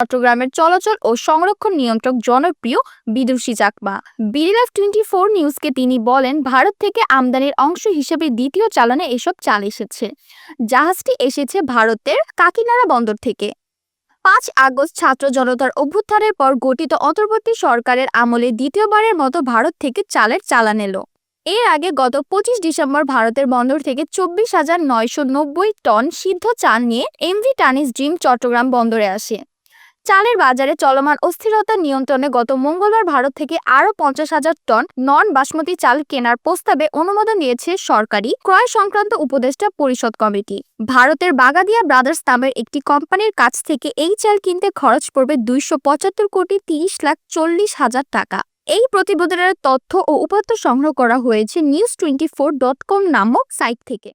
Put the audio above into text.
চট্টগ্রামের চলাচল ও সংরক্ষণ নিয়ন্ত্রক জনপ্রিয় বিদুষী চাকমা। বিডিলাভ টোয়েন্টি ফোর নিউজকে তিনি বলেন, ভারত থেকে আমদানির অংশ হিসেবে দ্বিতীয় চালানে এসব চাল এসেছে। জাহাজটি এসেছে ভারতের কাকিনাড়া বন্দর থেকে। পাঁচ আগস্ট ছাত্র জনতার অভ্যুত্থানের পর গঠিত অন্তর্বর্তী সরকারের আমলে দ্বিতীয়বারের মতো ভারত থেকে চালের চালান এলো। এর আগে গত পঁচিশ ডিসেম্বর ভারতের বন্দর থেকে চব্বিশ হাজার নয়শো নব্বই টন সিদ্ধ চাল নিয়ে এমভি টানিস ড্রিম চট্টগ্রাম বন্দরে আসে। চালের বাজারে চলমান অস্থিরতা নিয়ন্ত্রণে গত মঙ্গলবার ভারত থেকে আরও পঞ্চাশ হাজার টন নন বাসমতি চাল কেনার প্রস্তাবে অনুমোদন দিয়েছে সরকারি ক্রয় সংক্রান্ত উপদেষ্টা পরিষদ কমিটি। ভারতের বাগাদিয়া ব্রাদার্স নামের একটি কোম্পানির কাছ থেকে এই চাল কিনতে খরচ পড়বে দুইশো পঁচাত্তর কোটি তিরিশ লাখ চল্লিশ হাজার টাকা। এই প্রতিবেদনের তথ্য ও উপাত্ত সংগ্রহ করা হয়েছে news twenty four dot com নামক সাইট থেকে।